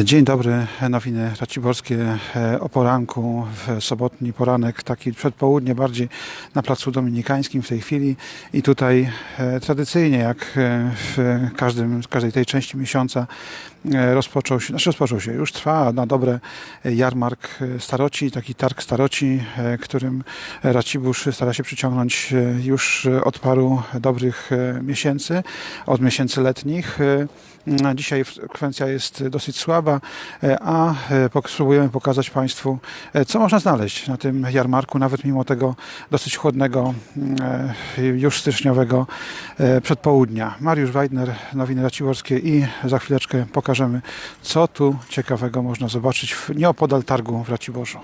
Dzień dobry, nowiny raciborskie e, o poranku, w sobotni poranek, taki przedpołudnie bardziej na Placu Dominikańskim w tej chwili i tutaj e, tradycyjnie jak e, w każdym, w każdej tej części miesiąca e, rozpoczął się, znaczy rozpoczął się, już trwa na dobre e, jarmark e, staroci, taki targ staroci, e, którym Racibórz stara się przyciągnąć e, już e, od paru dobrych e, miesięcy, od miesięcy letnich. Dzisiaj frekwencja jest dosyć słaba, e, a e, spróbujemy pokazać Państwu, e, co można znaleźć na tym jarmarku, nawet mimo tego dosyć chłodnego, już styczniowego przedpołudnia. Mariusz Weidner, Nowiny Raciborskie i za chwileczkę pokażemy, co tu ciekawego można zobaczyć w, nieopodal targu w Raciborzu.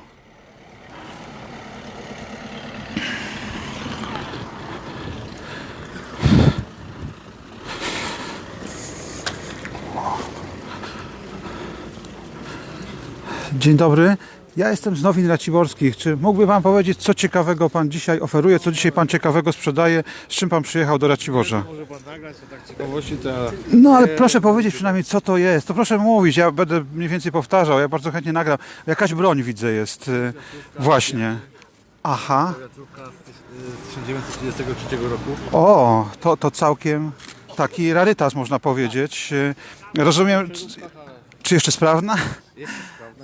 Dzień dobry. Ja jestem z Nowin Raciborskich. Czy mógłby Pan powiedzieć, co ciekawego Pan dzisiaj oferuje, co dzisiaj Pan ciekawego sprzedaje, z czym Pan przyjechał do Raciborza? Może pan nagrać, to tak ciekawości to. No ale proszę powiedzieć przynajmniej, co to jest. To proszę mówić, ja będę mniej więcej powtarzał, ja bardzo chętnie nagram. Jakaś broń widzę jest. y, Właśnie. Aha. Z tyś- z 1933 roku. O, to, to całkiem taki rarytas można powiedzieć. Y, Rozumiem, czy jeszcze sprawna?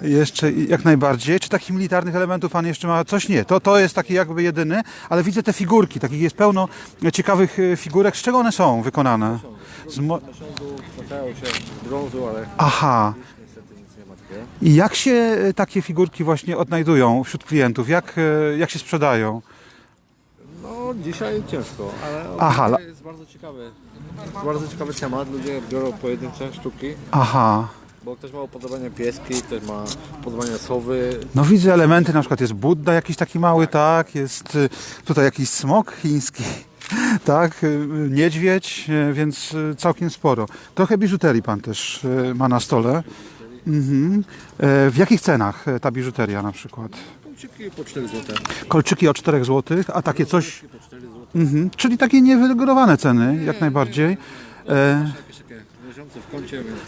Jeszcze jak najbardziej. Czy takich militarnych elementów pan jeszcze ma? Coś nie. To, to jest taki jakby jedyny, ale widzę te figurki. Takich jest pełno ciekawych y, figurek. Z czego one są wykonane? Z mo- brązu, ale Aha. I jak się y, takie figurki właśnie odnajdują wśród klientów? Jak, y, jak się sprzedają? No dzisiaj ciężko, ale Aha, ogólnie jest bardzo ciekawy. Jest bardzo ciekawy temat. Ludzie biorą pojedyncze sztuki, Aha. Bo ktoś ma upodobania pieski, ktoś ma upodobania sowy. No widzę elementy, na przykład jest Budda jakiś taki mały, tak, jest y, tutaj jakiś smok chiński, tak, y, niedźwiedź, y, więc całkiem sporo. Trochę biżuterii pan też ma na stole. Mhm. E, W jakich cenach e, ta biżuteria na przykład? Kolczyki po 4 zł. Kolczyki od 4 zł, a takie coś, Po 4 zł. mhm. czyli takie niewygórowane ceny, jak najbardziej. E, Leżące w kącie, więc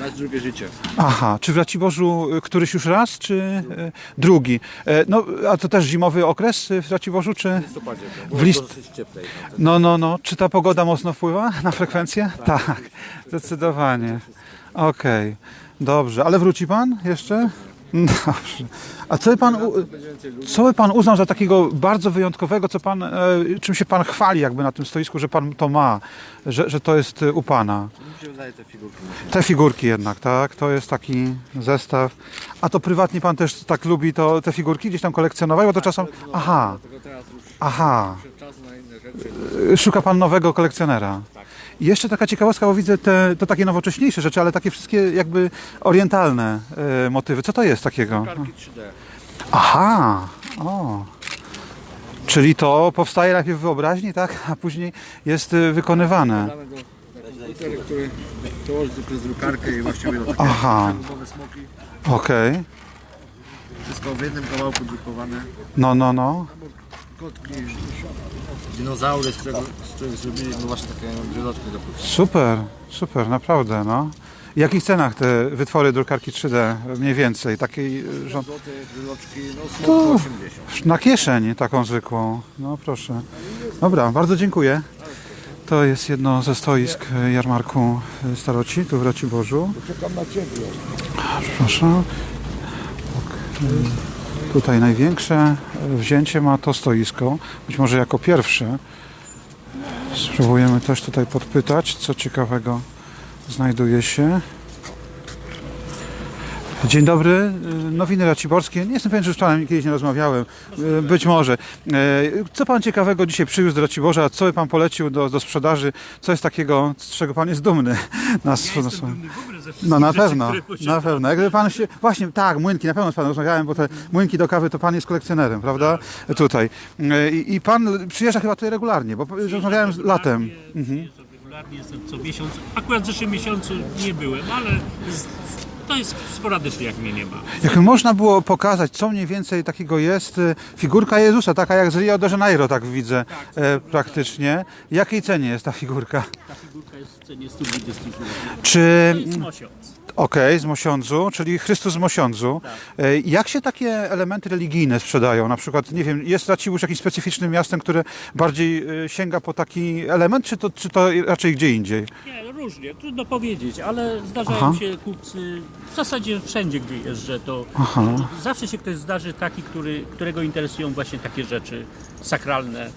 na drugie życie. Aha, czy w Raciborzu y, któryś już raz, czy e, drugi? E, no, a to też zimowy okres y, w Raciborzu, czy... W listopadzie to W list- dosyć cieplej. tam. No, no, no. Czy ta pogoda mocno wpływa na frekwencję? Tak, zdecydowanie. Okej, dobrze. Ale wróci pan jeszcze? Dobrze. A co by pan, u- co by pan uznał za takiego bardzo wyjątkowego, co pan, e, czym się pan chwali jakby na tym stoisku, że pan to ma, że, że to jest e, u pana? Mi się wydaje te figurki. Te figurki jednak, tak? To jest taki zestaw. A to prywatnie pan też tak lubi to, te figurki gdzieś tam kolekcjonować? Bo to czasem... Aha, Dlatego teraz już aha. przyszedł czas na inne rzeczy. Szuka pan nowego kolekcjonera. I jeszcze taka ciekawostka, bo widzę te, to takie nowocześniejsze rzeczy, ale takie wszystkie jakby orientalne e, motywy. Co to jest takiego? Karki 3D. Aha, o. Czyli to powstaje najpierw w wyobraźni, tak? A później jest e, wykonywane. Do który przełoży przez drukarkę i właściwie do takie Aha. przegubowe smoki. Okej. Wszystko w jednym kawałku drukowane. No, no, no. Kotki, dinozaury, z którego, z których zrobili no właśnie takie brzeloczki do płyty. Super, super, naprawdę, no. W jakich cenach te wytwory drukarki 3D mniej więcej? Takiej e, rząd... Złote brzeloczki, no To- po 80. Na kieszeń taką zwykłą. No proszę. Dobra, bardzo dziękuję. To jest jedno ze stoisk e, jarmarku e, Staroci, tu w Raciborzu. Czekam na Ciebie. Proszę. Okej. Tutaj największe wzięcie ma to stoisko. Być może jako pierwsze. Spróbujemy też tutaj podpytać, co ciekawego znajduje się. Dzień dobry, y, Nowiny Raciborskie. Nie jestem pewien, czy z Panem kiedyś nie rozmawiałem. Y, Być może. Y, Co Pan ciekawego dzisiaj przywiózł do Raciborza? Co by Pan polecił do, do sprzedaży? Co jest takiego, z czego Pan jest dumny? Na, sw- na swoim- no na pewno, na pewno. Jakby pan się, właśnie, tak, młynki, na pewno z panem rozmawiałem, bo te młynki do kawy to pan jest kolekcjonerem, prawda? Tutaj. I, I pan przyjeżdża chyba tutaj regularnie, bo rozmawiałem z latem. Mhm. Regularnie jestem co miesiąc. Akurat w zeszłym miesiącu nie byłem, ale z, to jest sporadycznie, jak mnie nie ma. Jakby można było pokazać, co mniej więcej takiego jest, y, figurka Jezusa, taka jak z Rio de Janeiro, tak widzę e, praktycznie. Jakiej cenie jest ta figurka? Ta figurka jest w cenie 120 zł. Czy To jest mosiąc. Okej, z Mosiądzu, czyli Chrystus z Mosiądzu. E, Jak się takie elementy religijne sprzedają? Na przykład, nie wiem, jest Racibórz jakimś specyficznym miastem, które bardziej e, sięga po taki element, czy to, czy to raczej gdzie indziej? Nie, różnie, trudno powiedzieć, ale zdarzają Aha. się kupcy w zasadzie wszędzie, gdzie jeżdżę, to Aha. zawsze się ktoś zdarzy taki, który, którego interesują właśnie takie rzeczy sakralne,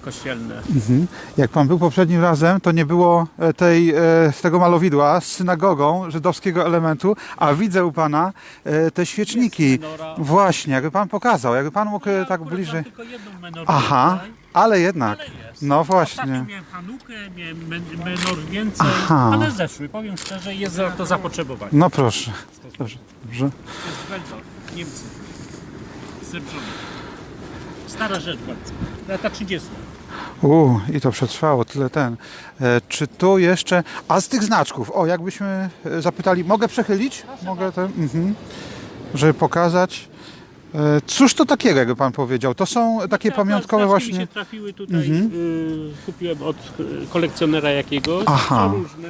kościelne. Mhm. Jak pan był poprzednim razem, to nie było e, tej, e, tego malowidła z synagogą żydowskiego elementu, a widzę u pana e, te świeczniki. Właśnie, jakby pan pokazał, jakby pan mógł Ja tak bliżej. Mam tylko jedną menorę Aha, ale jednak. ale jest. No Ostatnio właśnie. miałem Hanukę, miałem men- menor więcej, Aha. ale zeszły. Powiem szczerze, jest za to zapotrzebowanie. No proszę. Dobrze, dobrze. Niemcy. Srebrzony. Stara rzecz bardzo. Lata 30. U, i to przetrwało, tyle ten. E, czy tu jeszcze. A z tych znaczków, o, jakbyśmy e, zapytali, mogę przechylić? Mogę ten. Mhm. Żeby pokazać. E, cóż to takiego, jakby pan powiedział? To są takie Akurat pamiątkowe znaczki mi właśnie. się trafiły tutaj, y, kupiłem od y, kolekcjonera jakiegoś. Aha. To różne.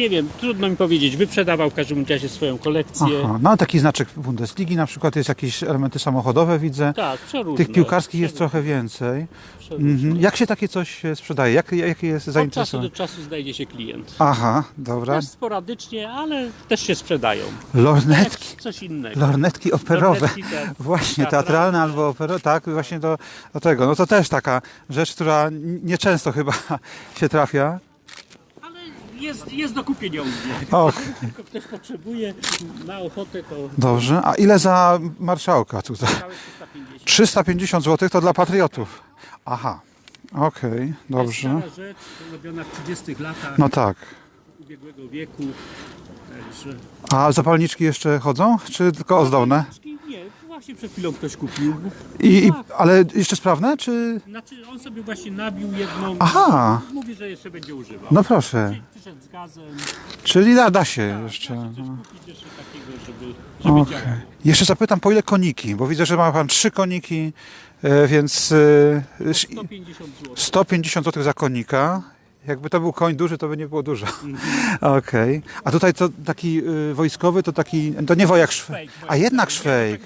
Nie wiem, trudno mi powiedzieć. Wyprzedawał w każdym razie swoją kolekcję. Aha, no taki znaczek Bundesligi na przykład, jest jakieś elementy samochodowe, widzę. Tak, przeróżne. Tych piłkarskich jest trochę więcej. Mhm. Jak się takie coś e, sprzedaje? Jak, jakie jest Od czasu zainteresowanie? do czasu znajdzie się klient. Aha, dobra. Też sporadycznie, ale też się sprzedają. Lornetki. Coś innego. Lornetki operowe. Lornetki, tak. Właśnie, Teatralne. albo operowe, tak, właśnie do, do tego. No to też taka rzecz, która nieczęsto chyba się trafia. Jest, jest do kupienia u mnie. Och, Tylko ktoś potrzebuje, ma ochotę, to dobrze. A ile za marszałka tutaj? całe 350. 350 zł to dla patriotów. Aha, okej, dobrze. Stara rzecz, robiona w 30 latach No tak. ubiegłego wieku. Także... A zapalniczki jeszcze chodzą, czy tylko ozdobne? Nie, właśnie przed chwilą ktoś kupił. I, i, ale jeszcze sprawne, czy... Znaczy on sobie właśnie nabił jedną. Aha, Mówi, że jeszcze będzie używał. no proszę. Przy- Przyszedł z gazem. Czyli da, da się jeszcze. Da się coś no. kupić jeszcze takiego, żeby, żeby Okej. działał. Jeszcze zapytam, po ile koniki? Bo widzę, że ma pan trzy koniki, e, więc e, 150 zł. 150 zł za konika. Jakby to był koń duży, to by nie było dużo. Okej. A tutaj to taki y, wojskowy, to taki, to nie wojak szwejk. A jednak tak szwejk.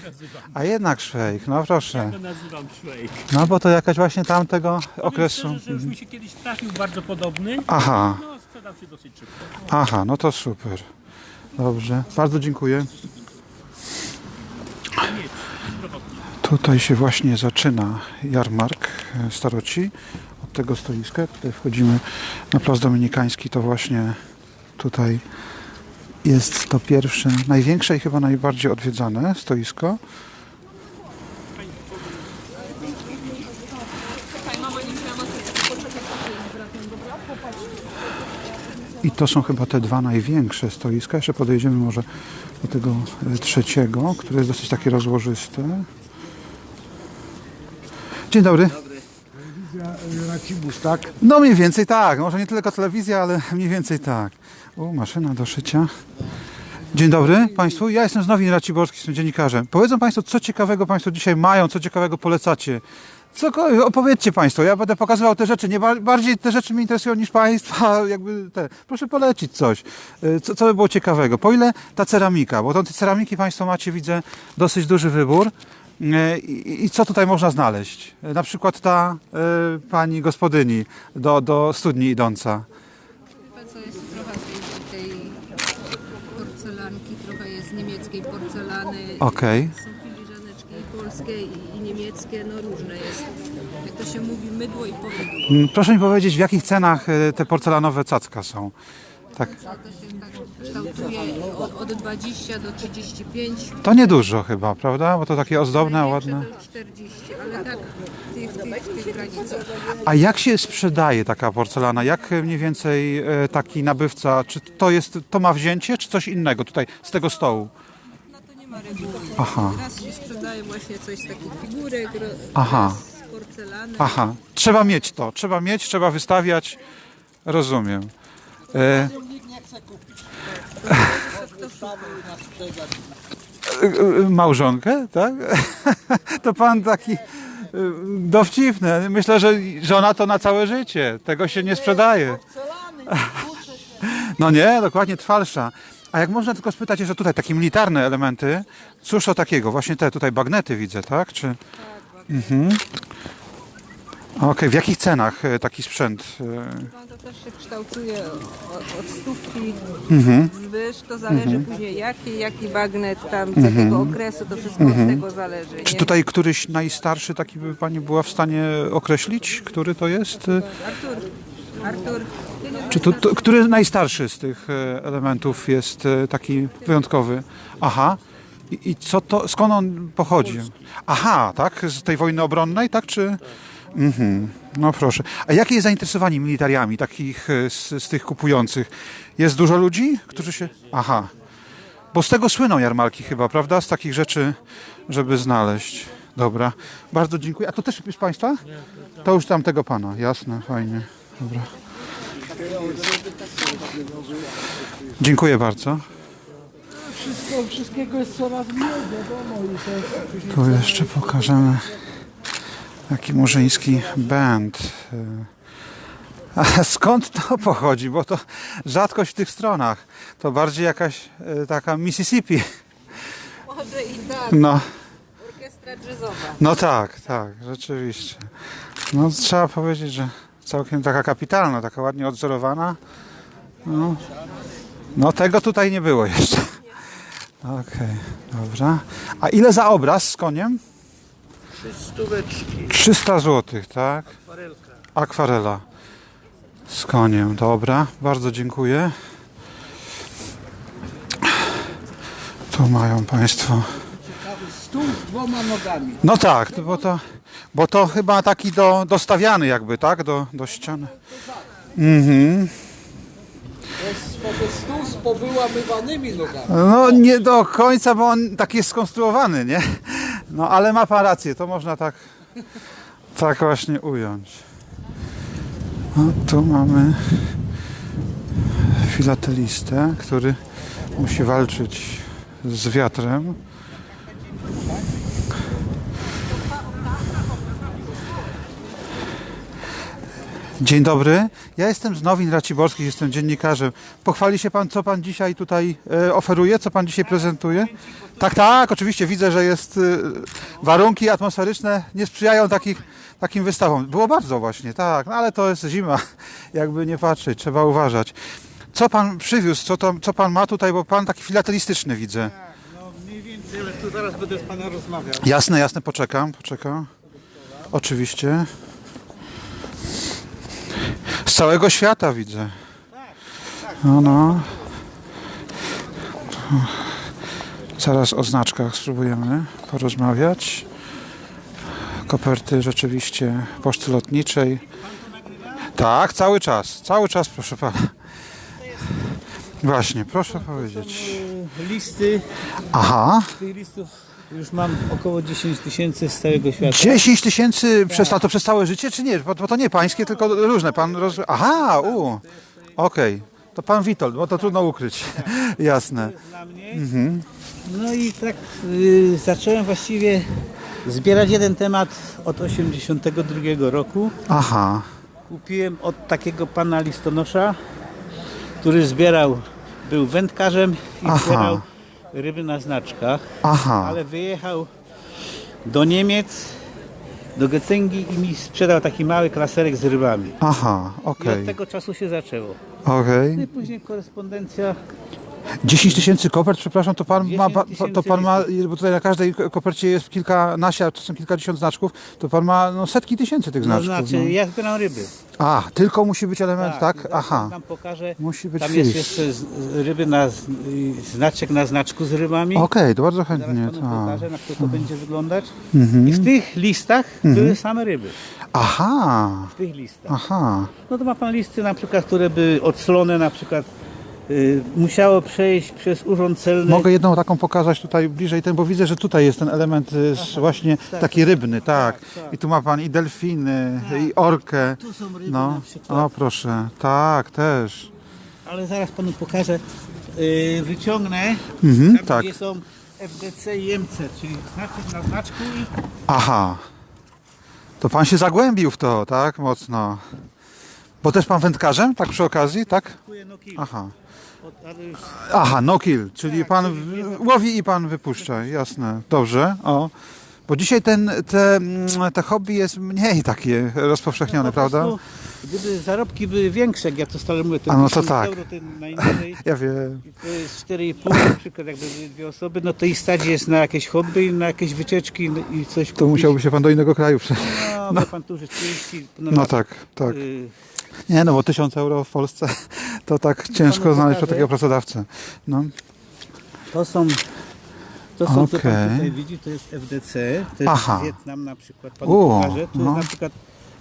A jednak szwejk, no proszę. To nazywam szwejk. No bo to jakaś właśnie tamtego Powiem okresu. szczerze, że już mi się kiedyś trafił bardzo podobny. Aha, No, sprzedał się dosyć szybko. aha, no to super. Dobrze, bardzo dziękuję. Tutaj się właśnie zaczyna jarmark e, staroci. Tego stoiska. Tutaj wchodzimy na Plac Dominikański. To właśnie tutaj jest to pierwsze, największe i chyba najbardziej odwiedzane stoisko. I to są chyba te dwa największe stoiska. Jeszcze podejdziemy może do tego e, trzeciego, które jest dosyć takie rozłożyste. Dzień dobry. Racibus, tak? No mniej więcej tak. Może nie tylko telewizja, ale mniej więcej tak. O, maszyna do szycia. Dzień dobry Państwu. Ja jestem z Nowin Raciborski, jestem dziennikarzem. Powiedzą Państwo, co ciekawego Państwo dzisiaj mają, co ciekawego polecacie. Cokolwiek, opowiedzcie Państwo, ja będę pokazywał te rzeczy. Nie ba- bardziej te rzeczy mnie interesują niż Państwa, jakby te. Proszę polecić coś. Y, Co, co by było ciekawego? Po ile ta ceramika? Bo tej ceramiki Państwo macie, widzę, dosyć duży wybór. Y, I, I co tutaj można znaleźć? Y, Na przykład ta y, pani gospodyni do, do studni idąca. Chyba co jest trochę tej, tej porcelanki, trochę jest niemieckiej porcelany. Okej. Są filiżaneczki i polskie i, i niemieckie, no różne jest. Jak to się mówi, mydło i powidło. Mm, Proszę mi powiedzieć, w jakich cenach y, te porcelanowe cacka są? Tak. To się tak kształtuje od, od 20 do 35. To niedużo chyba, prawda? Bo to takie ozdobne, ładne. to 40, ale tak w tych, w tych, w tych granicach. A jak się sprzedaje taka porcelana? Jak mniej więcej e, taki nabywca, czy to jest, to ma wzięcie, czy coś innego tutaj z tego stołu? No to nie ma reguły. Aha. Raz się sprzedaje właśnie coś z takich figurek, ro- Aha. raz z porcelany. Aha, trzeba mieć to, trzeba mieć, trzeba wystawiać. Rozumiem. E, małżonkę, tak? To pan taki e, dowcipny. Myślę, że żona to na całe życie. Tego się nie sprzedaje. No nie, dokładnie trwalsza. A jak można tylko spytać jeszcze tutaj, takie militarne elementy, cóż to takiego? Właśnie te tutaj bagnety widzę, tak? Czy... Mhm. Okej, w jakich cenach e, taki sprzęt? e, No to też się kształtuje od, od stówki Mhm. wzwyż, to zależy później jaki, jaki bagnet tam, z jakiego okresu, to wszystko od tego zależy. Mhm. Czy nie? tutaj któryś najstarszy taki by Pani była w stanie określić, który to jest? E, Artur, Artur, ty nie Czy to, to, który najstarszy z tych e, elementów jest e, taki wyjątkowy? Aha. I, I co to, skąd on pochodzi? Aha, tak? Z tej wojny obronnej, tak? Czy... Mhm. No proszę. A jakie jest zainteresowanie militariami takich e, z, z tych kupujących? Jest dużo ludzi, którzy się... Aha. Bo z tego słyną jarmarki chyba, prawda? Z takich rzeczy, żeby znaleźć. Dobra. Bardzo dziękuję. A to też jest Państwa? To już tamtego Pana. Jasne, fajnie. Dobra. Dziękuję bardzo. Wszystko, wszystkiego jest coraz mniej, wiadomo. Tu jeszcze pokażemy taki murzyński band. A skąd to pochodzi? Bo to rzadkość w tych stronach. To bardziej jakaś e, taka Mississippi. może i tak, No, orkiestra jazzowa. no tak, tak, rzeczywiście. No trzeba powiedzieć, że całkiem taka kapitalna, taka ładnie odzorowana. No, no tego tutaj nie było jeszcze. Okej, dobra. A ile za obraz z koniem? Stóweczki, 300 zł, tak? Akwarela. Z koniem, dobra. Bardzo dziękuję. Tu mają Państwo. stół z dwoma nogami. No tak, to- bo to, bo to chyba taki do, dostawiany jakby, tak? Do, do ściany. Mhm. To jest może stół z powyłamywanymi nogami. No nie do końca, bo on tak jest skonstruowany, nie? No ale ma pan rację, to można tak, tak właśnie ująć. No tu mamy filatelistę, który musi walczyć z wiatrem. Dzień dobry. Ja jestem z Nowin Raciborskich, jestem dziennikarzem. Pochwali się pan, co pan dzisiaj tutaj e, oferuje, co pan dzisiaj prezentuje? Tak, tak, oczywiście widzę, że jest e, warunki atmosferyczne nie sprzyjają takich, takim wystawom. Było bardzo właśnie, tak, no ale to jest zima, jakby nie patrzeć, trzeba uważać. Co pan przywiózł, co, to, co pan ma tutaj, bo pan taki filatelistyczny widzę. No mniej więcej, ale tu zaraz będę z Pana rozmawiał. Jasne, jasne, poczekam, poczekam. Oczywiście. Z całego świata widzę. No, no. Zaraz o znaczkach spróbujemy porozmawiać. Koperty rzeczywiście poczty lotniczej. Tak, cały czas, cały czas, proszę pana. Właśnie, proszę powiedzieć. Listy, Aha, tych listów już mam około 10 tysięcy z całego świata. 10 tysięcy przez, a to przez całe życie, czy nie? Bo, bo to nie pańskie, tylko różne. Pan roz... Aha, u, okej. To pan Witold, bo to trudno ukryć. Jasne. Dla mnie. No i tak y, zacząłem właściwie zbierać jeden temat od 82 roku. Aha, Kupiłem od takiego pana listonosza, który zbierał, był wędkarzem i Aha. zbierał ryby na znaczkach, aha, ale wyjechał do Niemiec, do Göttingi i mi sprzedał taki mały klaserek z rybami. aha, I okej, od tego czasu się zaczęło. okej. No i później korespondencja 10 tysięcy kopert, przepraszam, to pan ma, 10 ba- tysięcy to pan ma, bo tutaj na każdej kopercie jest kilkanaście, a czasem kilkadziesiąt znaczków, to pan ma no, setki tysięcy tych To znaczków. znaczy, no. ja zbieram ryby. A, tylko musi być element, tak? zaraz Aha, Tam pokażę. musi być Tam fish. jest jeszcze z, ryby na z- y, znaczek na znaczku z rybami. Okej, to bardzo Zaraz chętnie, panu tak. pokażę, na co to będzie wyglądać. Mhm. I w tych listach były same ryby. Aha, W tych listach. aha, No to ma pan listy na przykład, które by odslone na przykład musiało przejść przez urząd celny. Mogę jedną taką pokazać tutaj bliżej, ten, bo widzę, że tutaj jest ten element y, z- właśnie taki rybny, tak. I tu ma pan i delfiny, i orkę. Tu są ryby No, na przykład. o proszę, tak, też. Ale zaraz panu pokażę. Y, wyciągnę Mhm, tam, tak. gdzie są FDC i MC, czyli znaczek na znaczku i Aha. To pan się zagłębił w to, tak? Mocno. Bo też pan wędkarzem, tak przy okazji, tak? No. Aha. Aha, no kill, czyli Tak, pan w- łowi i pan wypuszcza, jasne. Dobrze, o. Bo dzisiaj ten, te, mm, te hobby jest mniej takie rozpowszechnione, po prawda? prostu, Gdyby zarobki były większe, jak ja to stale mówię, to A no to 1000 tak. euro to najniżej. Ja wiem. To jest 4,5 na przykład, jakby były dwie osoby, no to i stać jest na jakieś hobby, na jakieś wycieczki no i coś To musiałby się pan do innego kraju przejść. No, wie pan tu rzeczywiście... No, No tak, tak. y, Nie no, bo tysiąc euro w Polsce to tak ciężko panu znaleźć pokażę. takiego pracodawcę. No. To są... To są, co Okej. pan tutaj widzi, to jest FDC, to jest Aha. Wietnam na przykład, panu U, pokażę. Tu no. jest na przykład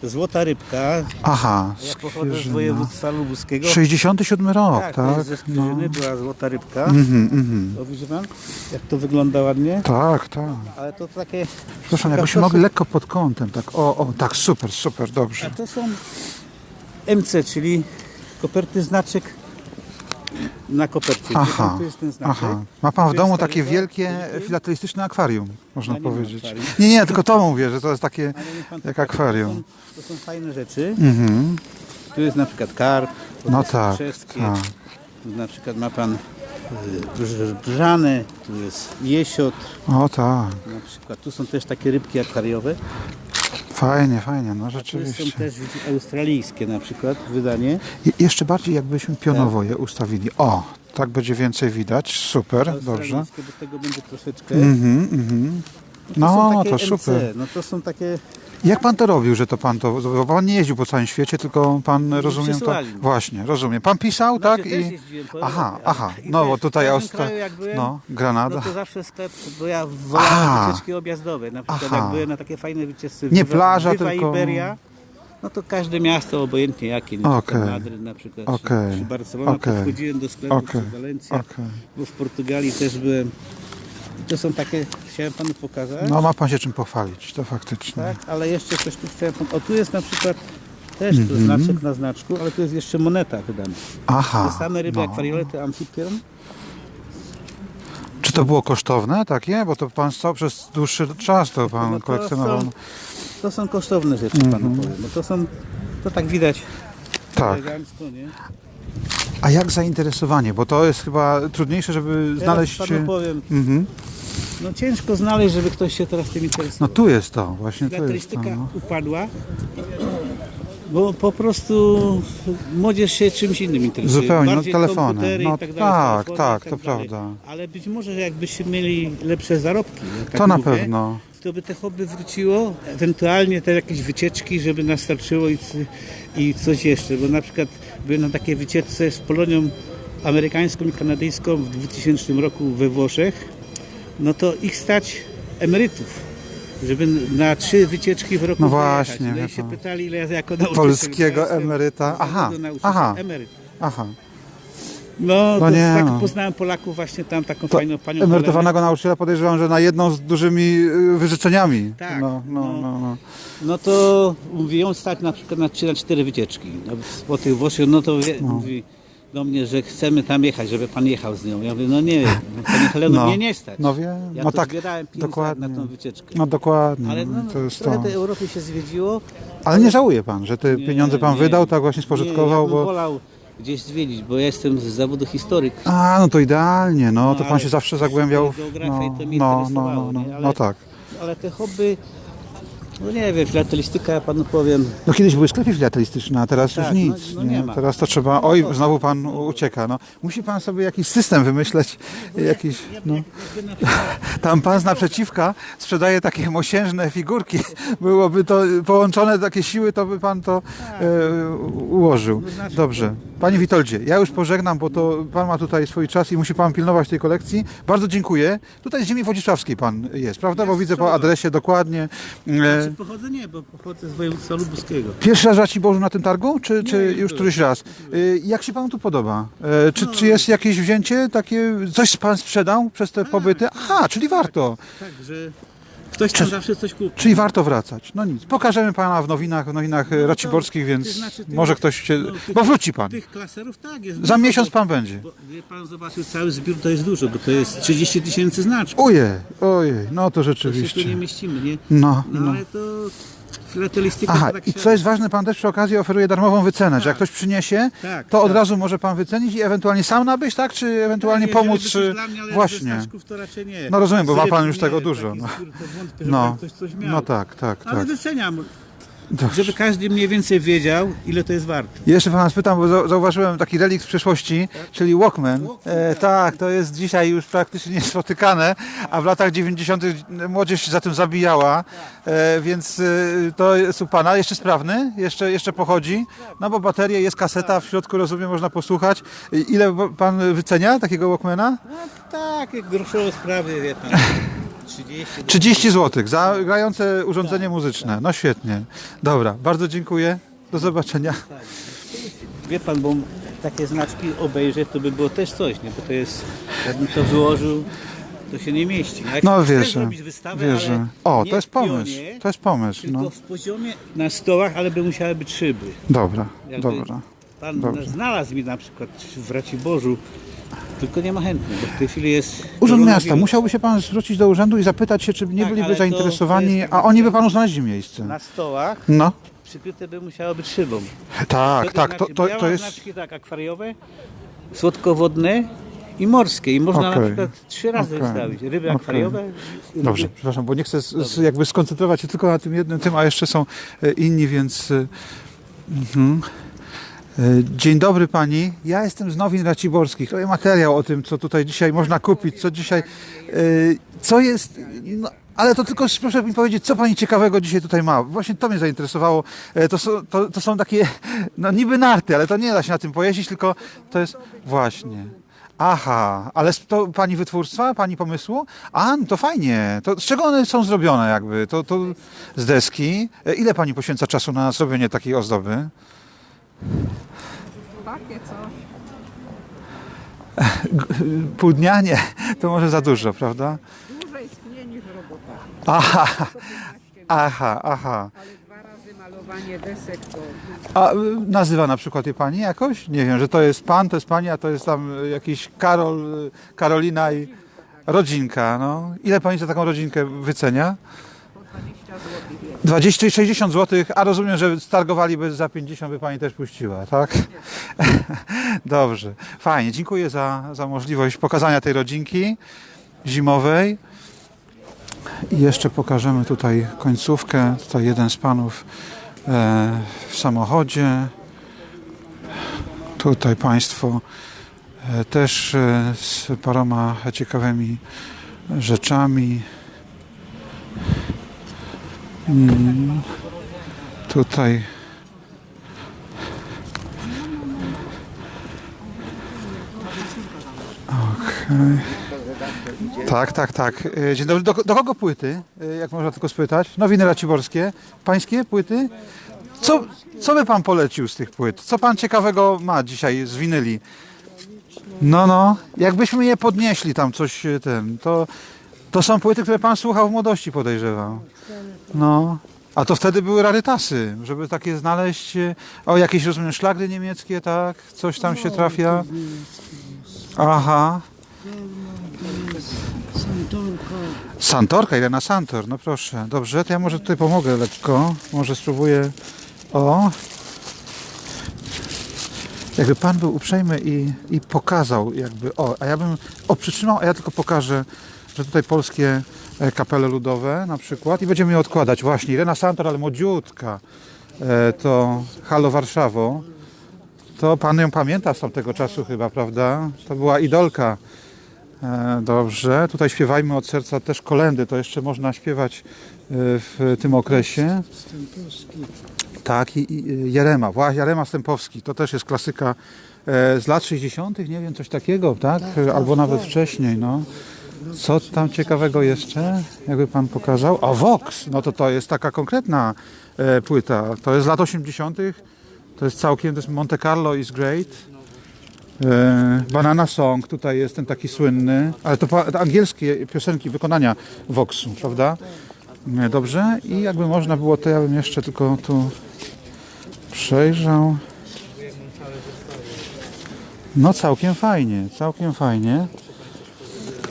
złota rybka, Aha, ja pochodzę z województwa lubuskiego. 67 rok, tak, tak? to jest ze No. była złota rybka. Mhm, mhm. O, widzi pan, jak to wygląda ładnie? Tak, tak. Ale to takie... Przepraszam, to jakbyśmy są- mogli lekko pod kątem, tak. O, o, tak, super, super, A dobrze. to są MC, czyli koperty znaczek na kopercie. Aha, aha. Ma pan w domu takie wielkie filatelistyczne akwarium, można powiedzieć. Nie, nie, tylko to mówię, że to jest takie jak akwarium. To są, to są fajne rzeczy. Mhm. Tu jest na przykład karp, No tak, trzeskie. tak. Tu na przykład ma pan y, brz- brzane, tu jest jesiot, O tak, na przykład tu są też takie rybki akwariowe. Fajnie, fajnie, no Tu są rzeczywiście. też australijskie na przykład wydanie. Je- jeszcze bardziej jakbyśmy pionowo je ustawili. O, tak będzie więcej widać, super, dobrze. Australijskie, do tego będzie troszeczkę. Mhm, mhm. To No, są takie to MC, super. No to są takie Jak pan to robił, że to pan to, bo pan nie jeździł po całym świecie, tylko pan, rozumiem to, przysłali właśnie, rozumiem. Pan pisał, Znaczy, tak? też jeździłem po aha, Europie, aha, i no bo w tutaj każdym Austra, kraju jak byłem, no, No Granada. to zawsze sklep, bo ja wolałem wycieczki objazdowe. Na przykład Aha. jak byłem na takie fajne wycieczki Nie plaża, Viva tylko- Iberia, no to każde miasto, obojętnie jakie, na Okej. przykład Madryt na przykład, Okej. czy, czy Barcelona, Okej. to wchodziłem do sklepu, Okej. czy Walencja, Okej. bo w Portugalii też byłem. To są takie, chciałem panu pokazać, No ma pan się czym pochwalić, to faktycznie. tak, ale jeszcze coś tu chciałem panu, o tu jest na przykład też tu Mhm. znaczek na znaczku, ale tu jest jeszcze moneta wydana. Aha, Te same ryby no. akwariole, te Amphipion, Czy to było kosztowne takie? Bo to pan stał przez dłuższy czas, to pan No to kolekcjonował. są- To są kosztowne rzeczy, panu powiem. No to są, to tak widać Tak. nie? A jak zainteresowanie? Bo to jest chyba trudniejsze, żeby znaleźć... Teraz panu powiem, Mhm. No ciężko znaleźć, żeby ktoś się teraz tym No interesował. tu jest to, właśnie tu jest to. No. upadła, bo po prostu młodzież się czymś innym interesuje. Zupełnie, no, Bardziej telefonem. komputery No i tak, dalej, tak, telefony tak, i tak to dalej. prawda. Ale być może jakbyśmy mieli lepsze zarobki, ja tak To na mówię, pewno. to by te hobby wróciło, ewentualnie te jakieś wycieczki, żeby nas starczyło i, c- i coś jeszcze, bo na przykład byłem na takiej wycieczce z Polonią amerykańską i kanadyjską w 2000 roku we Włoszech, no to ich stać emerytów, żeby na trzy wycieczki w roku No właśnie, No wie i się pan. pytali, ile ja jako nauczyciel Polskiego jestem emeryta. Aha, nauczyciel, aha. emeryt. Aha. No, No to nie, tak no. poznałem Polaków właśnie tam, taką To fajną panią emerytowanego nauczyciela podejrzewam, że na jedną z dużymi y, wyżyczeniami. Tak, No, no, no. no, no. No to mówi, ją stać na przykład na 3 na 4 wycieczki. No, po tych Włoszech, no to wie, mówi do mnie, że chcemy tam jechać, żeby pan jechał z nią. Ja mówię, no nie, no, panie Heleno, No. mnie nie stać. No wiem, Ja no tak, zbierałem 5 dokładnie. na tą wycieczkę. No dokładnie, Ale no, to jest trochę to. tej Europy się zwiedziło. Ale nie żałuje pan, że te Nie, pieniądze pan nie. wydał, tak właśnie spożytkował, nie, ja bym bo... wolał gdzieś zwiedzić, bo ja jestem z zawodu historyk. A, no to idealnie, no, No, to pan się zawsze zagłębiał w... No, i to mnie no, no, no, no, Ale- no tak. Ale te hobby, no nie wiem, filatelistyka, ja panu powiem, No kiedyś były sklepy filatelistyczne, a teraz Tak, już no- nic. no nie? ma. Teraz to trzeba. Oj, znowu pan ucieka. No. Musi pan sobie jakiś system wymyśleć. Jakiś, no. Tam pan z naprzeciwka sprzedaje takie mosiężne figurki. Byłoby to połączone takie siły, to by pan to e, ułożył. Dobrze. Panie Witoldzie, ja już pożegnam, bo to pan ma tutaj swój czas i musi pan pilnować tej kolekcji. Bardzo dziękuję. Tutaj z ziemi wodzisławskiej pan jest, prawda? Bo widzę po adresie dokładnie. E, pochodzę nie, bo pochodzę z województwa lubuskiego. Pierwszy raz Raciborzu na tym targu, czy, czy Nie, już byłem. któryś raz? Y, Jak się panu tu podoba? E, Czy, czy jest jakieś wzięcie takie, coś pan sprzedał przez te pobyty? Aha, czyli warto, Tak, że ktoś tam zawsze coś kupi. czyli warto wracać. No nic, pokażemy pana w nowinach, w nowinach e, raciborskich, więc znaczy ty- może ktoś się, no, bo wróci pan. Tych klaserów tak jest. Za dużo, miesiąc bo- pan będzie. Bo, wie pan zobaczył, cały zbiór to jest dużo, bo to jest 30 tysięcy znaczków. Ojej, ojej, no to To się tu nie rzeczywiście. mieścimy, nie? No, No, no. ale to Filatelistyka Aha, tak i się- co jest ważne, pan też przy okazji oferuje darmową wycenę, że jak ktoś przyniesie, Tak, to od tak. razu może pan wycenić i ewentualnie sam nabyć, tak? Czy ewentualnie Jeżeli pomóc? czy- dla mnie, ale Właśnie. To raczej nie. No rozumiem, bo ma pan już nie, tego dużo, no. wątpię, No, no tak, tak, Ale tak. doceniam, Dobrze. żeby każdy mniej więcej wiedział, ile to jest warte. Jeszcze pana spytam, bo zau- zauważyłem taki relikt z przeszłości, czyli Walkman. E, tak, to jest dzisiaj już praktycznie niespotykane, a w latach 90. młodzież się za tym zabijała, e, więc e, to jest u pana jeszcze sprawny, jeszcze, jeszcze pochodzi, no bo bateria jest kaseta, w środku rozumiem, można posłuchać. Ile pan wycenia takiego Walkmana? No takie groszowe sprawy, wie pan. 30 30 zł za grające urządzenie muzyczne. No świetnie. Dobra, bardzo dziękuję. Do zobaczenia. Wie pan, bo takie znaczki obejrzeć, to by było też coś, nie? Bo to jest, jakbym to wyłożył, to się nie mieści. Jak No chcesz wierzę, wierzę. O, to jest pomysł, to jest pomysł. Tylko No. w poziomie na stołach, ale by musiały być szyby. Dobra, Jakby dobra. Pan Dobrze. znalazł mi na przykład w Raciborzu, tylko nie ma chętnych, bo w tej chwili jest... Urząd. Miasta, musiałby się pan zwrócić do urzędu i zapytać się, czy nie Tak, byliby ale to- zainteresowani, jest a oni by panu znaleźli miejsce. Na stołach No, przykryte by musiało być szybą. tak, To tak, to, znaczy, to, ja to mam jest... znaczki tak akwariowe, słodkowodne i morskie. I można Okej. na przykład trzy razy Okej. wystawić. Ryby Okej. akwariowe. i ryby- Dobrze, przepraszam, bo nie chcę s- s- jakby skoncentrować się tylko na tym jednym tym, a jeszcze są e, inni, więc... e, mhm. E, Dzień dobry pani, ja jestem z Nowin Raciborskich. Jest materiał o tym, co tutaj dzisiaj można kupić, co dzisiaj, e, co jest, no, ale to tylko proszę mi powiedzieć, co pani ciekawego dzisiaj tutaj ma. Właśnie to mnie zainteresowało. E, To są, to, to są takie, no niby narty, ale to nie da się na tym pojeździć, tylko to jest właśnie. Aha, ale to pani wytwórstwa, pani pomysłu? A, no to fajnie. To z czego one są zrobione jakby? To, to z deski. Ile pani poświęca czasu na zrobienie takiej ozdoby? Takie coś. Pół dnia? Nie, to może za dużo, prawda? Dłużej sknie niż robota. Aha, aha, aha. Ale dwa razy malowanie desek to... A y, nazywa na przykład je pani jakoś? Nie wiem, że to jest pan, to jest pani, a to jest tam jakiś Karol, Karolina i rodzinka. No. Ile pani za taką rodzinkę wycenia? 20 i 60 zł, a rozumiem, że stargowaliby za 50 by pani też puściła, tak? Dobrze, fajnie. Dziękuję za, za możliwość pokazania tej rodzinki zimowej. I jeszcze pokażemy tutaj końcówkę. Tutaj jeden z panów e, w samochodzie. Tutaj Państwo e, też e, z paroma ciekawymi rzeczami. Mm, Tutaj Okej. Tak, tak, tak. E, Dzień dobry. Do, do kogo płyty? E, Jak można tylko spytać? Nowiny Raciborskie. Pańskie płyty? Co, co by pan polecił z tych płyt? Co pan ciekawego ma dzisiaj z winyli? No, no. Jakbyśmy je podnieśli tam coś e, ten, to, to są płyty, które pan słuchał w młodości, podejrzewam. No. A to wtedy były rarytasy, żeby takie znaleźć. e, O, jakieś rozumiem szlagry niemieckie, tak? Coś tam się trafia. Aha. Santorka. Santorka, Irena Santor, no proszę. Dobrze, to ja może tutaj pomogę lekko. Może spróbuję. O. Jakby pan był uprzejmy i, i pokazał jakby, o, a ja bym, o przytrzymał, a ja tylko pokażę, że tutaj polskie e, kapele ludowe na przykład i będziemy je odkładać. Właśnie, Irena Santor, ale młodziutka. E, to Halo Warszawo. To pan ją pamięta z tamtego czasu chyba, prawda? To była idolka. E, Dobrze, tutaj śpiewajmy od serca też kolendy, to jeszcze można śpiewać w tym okresie. Tak, i, i Jarema, właśnie Jarema Stępowski, to też jest klasyka z lat 60., nie wiem, coś takiego, tak? Albo nawet wcześniej, no. Co tam ciekawego jeszcze, jakby pan pokazał? A Vox, no to to jest taka konkretna e, płyta, to jest z lat 80., to jest całkiem, to jest Monte Carlo is Great. E, Banana Song, tutaj jest ten taki słynny, ale to, angielskie piosenki, wykonania Voxu, prawda? E, Dobrze, i jakby można było, to ja bym jeszcze tylko tu przejrzał. No całkiem fajnie, całkiem fajnie.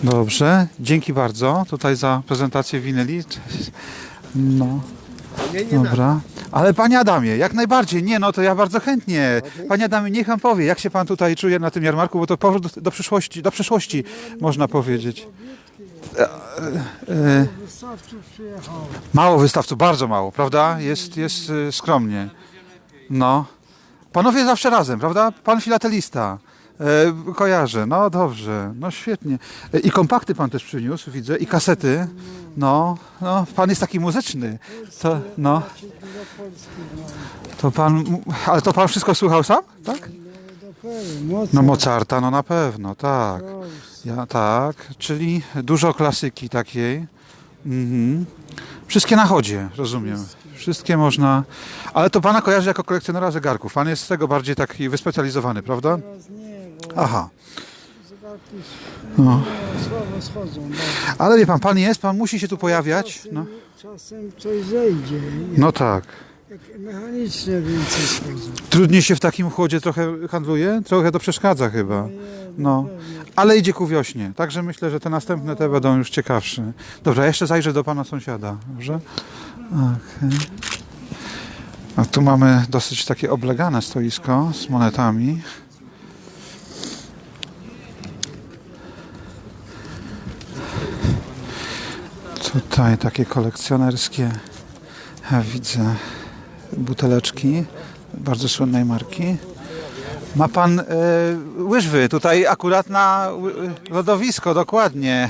Dobrze, dzięki bardzo tutaj za prezentację winyli. No. Dobra. Ale panie Adamie, jak najbardziej. Nie, no to ja bardzo chętnie. Panie Adamie, niech pan powie, jak się pan tutaj czuje na tym jarmarku, bo to powrót do, przyszłości, do przyszłości można powiedzieć. Mało wystawców, bardzo mało, prawda? Jest, jest e, skromnie. No. Panowie zawsze razem, prawda? Pan filatelista. E, kojarzę, no dobrze, no świetnie. E, I kompakty pan też przyniósł, widzę, i kasety. No, no, pan jest taki muzyczny. To, no. To pan, ale to pan wszystko słuchał sam, tak? No Mozarta, no na pewno, tak. Ja, tak, czyli dużo klasyki takiej. Mhm. Wszystkie na chodzie, rozumiem. Wszystkie można. Ale to pana kojarzy jako kolekcjonera zegarków. Pan jest z tego bardziej taki wyspecjalizowany, prawda? Aha. No. Schodzą. Ale wie pan, pan jest, pan musi się tu pojawiać. No, Czasem coś zejdzie. no tak. Jak mechanicznie więcej schodzą. Trudniej się w takim chłodzie trochę handluje? Trochę to przeszkadza chyba. No. Ale idzie ku wiośnie. Także myślę, że te następne te będą już ciekawsze. Dobra, jeszcze zajrzę do pana sąsiada. Dobrze? Okej. A tu mamy dosyć takie oblegane stoisko z monetami. Tutaj takie kolekcjonerskie ja widzę buteleczki bardzo słynnej marki. Ma pan e, łyżwy tutaj akurat na ły- lodowisko, dokładnie.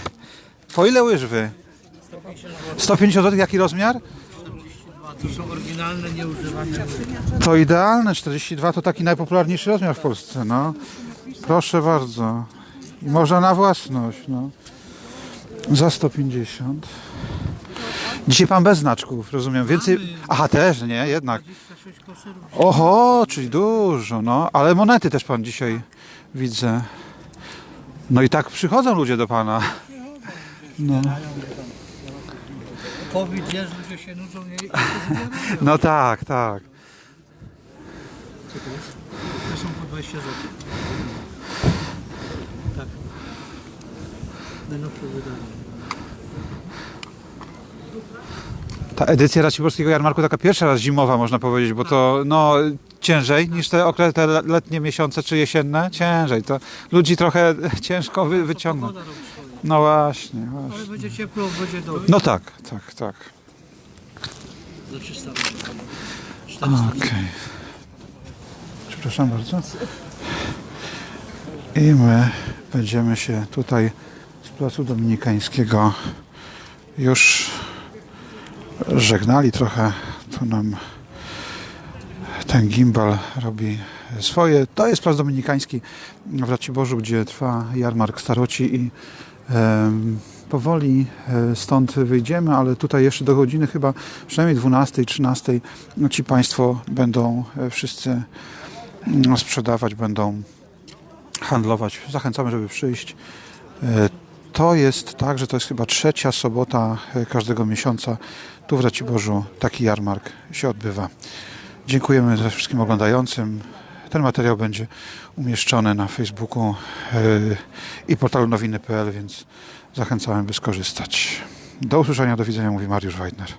Po ile łyżwy? 150 zł, jaki rozmiar? To są oryginalne, nieużywane. To idealne, 42 to taki najpopularniejszy rozmiar w Polsce, no. Proszę bardzo. Można na własność, no. Za 150. Dzisiaj pan bez znaczków, rozumiem. Więcej. Aha, też, nie, jednak. Oho, czyli dużo, no. Ale monety też pan dzisiaj widzę. No i tak przychodzą ludzie do pana. No, COVID jest, ludzie się nudzą. Nie, no tak, tak. to są po 20 zł. Tak. Najnowsze wydanie. Ta edycja Raciborskiego Jarmarku taka pierwsza raz zimowa można powiedzieć, bo to no ciężej niż te okres, te letnie miesiące czy jesienne, ciężej. To ludzi trochę ciężko wy, wyciągnąć. No właśnie, Ale właśnie. będzie ciepło, będzie dobrze. No tak, tak, tak. Za 300 Okej. Przepraszam bardzo. I my będziemy się tutaj z Placu Dominikańskiego już żegnali trochę. Tu nam ten gimbal robi swoje. To jest Plac Dominikański w Raciborzu, gdzie trwa jarmark staroci i powoli e, stąd wyjdziemy, ale tutaj jeszcze do godziny chyba przynajmniej 12, 13 no, ci Państwo będą e, wszyscy mm, sprzedawać, będą handlować. Zachęcamy, żeby przyjść. E, To jest tak, że to jest chyba trzecia sobota e, każdego miesiąca. Tu w Raciborzu taki jarmark się odbywa. Dziękujemy za wszystkim oglądającym. Ten materiał będzie umieszczony na Facebooku e, i portalu nowiny.pl, więc zachęcamy, by skorzystać. Do usłyszenia, do widzenia, mówi Mariusz Weidner.